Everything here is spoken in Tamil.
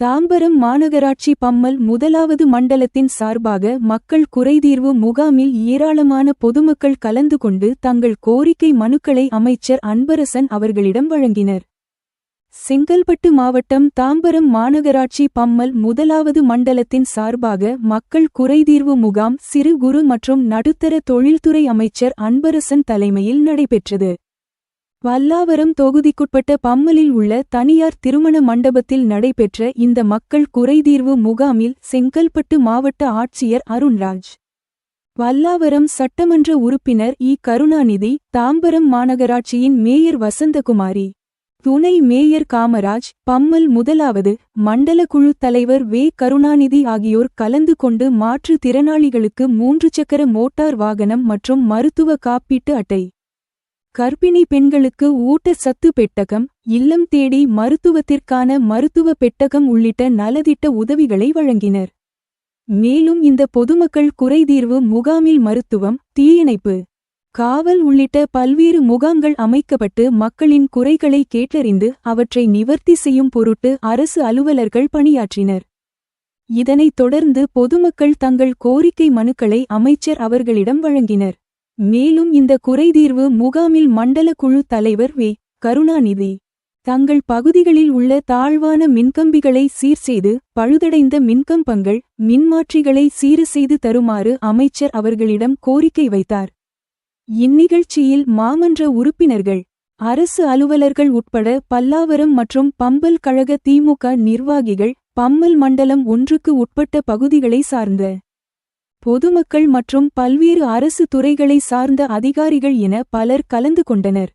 தாம்பரம் மாநகராட்சி பம்மல் முதலாவது மண்டலத்தின் சார்பாக மக்கள் குறைதீர்வு முகாமில் ஏராளமான பொதுமக்கள் கலந்து கொண்டு தங்கள் கோரிக்கை மனுக்களை அமைச்சர் அன்பரசன் அவர்களிடம் வழங்கினர். செங்கல்பட்டு மாவட்டம் தாம்பரம் மாநகராட்சி பம்மல் முதலாவது மண்டலத்தின் சார்பாக மக்கள் குறைதீர்வு முகாம் சிறு குறு மற்றும் நடுத்தர தொழில்துறை அமைச்சர் அன்பரசன் தலைமையில் நடைபெற்றது. பல்லாவரம் தொகுதிக்குட்பட்ட பம்மலில் உள்ள தனியார் திருமண மண்டபத்தில் நடைபெற்ற இந்த மக்கள் குறைதீர்வு முகாமில் செங்கல்பட்டு மாவட்ட ஆட்சியர் அருண்ராஜ். பல்லாவரம் சட்டமன்ற உறுப்பினர் இ. கருணாநிதி தாம்பரம் மாநகராட்சியின் மேயர் வசந்தகுமாரி துணை மேயர் காமராஜ் பம்மல் முதலாவது மண்டல குழு தலைவர் வே. கருணாநிதி ஆகியோர் கலந்து கொண்டு மாற்று திறனாளிகளுக்கு மூன்று சக்கர மோட்டார் வாகனம் மற்றும் மருத்துவ காப்பீட்டு அட்டை கர்ப்பிணி பெண்களுக்கு ஊட்டச்சத்து பெட்டகம் இல்லம் தேடி மருத்துவத்திற்கான மருத்துவ பெட்டகம் உள்ளிட்ட நலதிட்ட உதவிகளை வழங்கினர். மேலும் இந்த பொதுமக்கள் குறைதீர்வு முகாமில் மருத்துவம் தீயணைப்பு காவல் உள்ளிட்ட பல்வேறு முகாம்கள் அமைக்கப்பட்டு மக்களின் குறைகளை கேட்டறிந்து அவற்றை நிவர்த்தி செய்யும் பொருட்டு அரசு அலுவலர்கள் பணியாற்றினர். இதனைத் தொடர்ந்து பொதுமக்கள் தங்கள் கோரிக்கை மனுக்களை அமைச்சர் அவர்களிடம் வழங்கினர். மேலும் இந்த குறைதீர்வு முகாமில் மண்டல குழு தலைவர் வே. கருணாநிதி. தங்கள் பகுதிகளில் உள்ள தாழ்வான மின்கம்பிகளை சீர் செய்து பழுதடைந்த மின்கம்பங்கள் மின்மாற்றிகளை சீறு செய்து தருமாறு அமைச்சர் அவர்களிடம் கோரிக்கை வைத்தார். இந்நிகழ்ச்சியில் மாமன்ற உறுப்பினர்கள் அரசு அலுவலர்கள் உட்பட பல்லாவரம் மற்றும் பம்பல் கழக திமுக நிர்வாகிகள் பம்மல் மண்டலம் ஒன்றுக்கு உட்பட்ட பகுதிகளை சார்ந்த பொதுமக்கள் மற்றும் பல்வேறு அரசு துறைகளை சார்ந்த அதிகாரிகள் என பலர் கலந்து கொண்டனர்.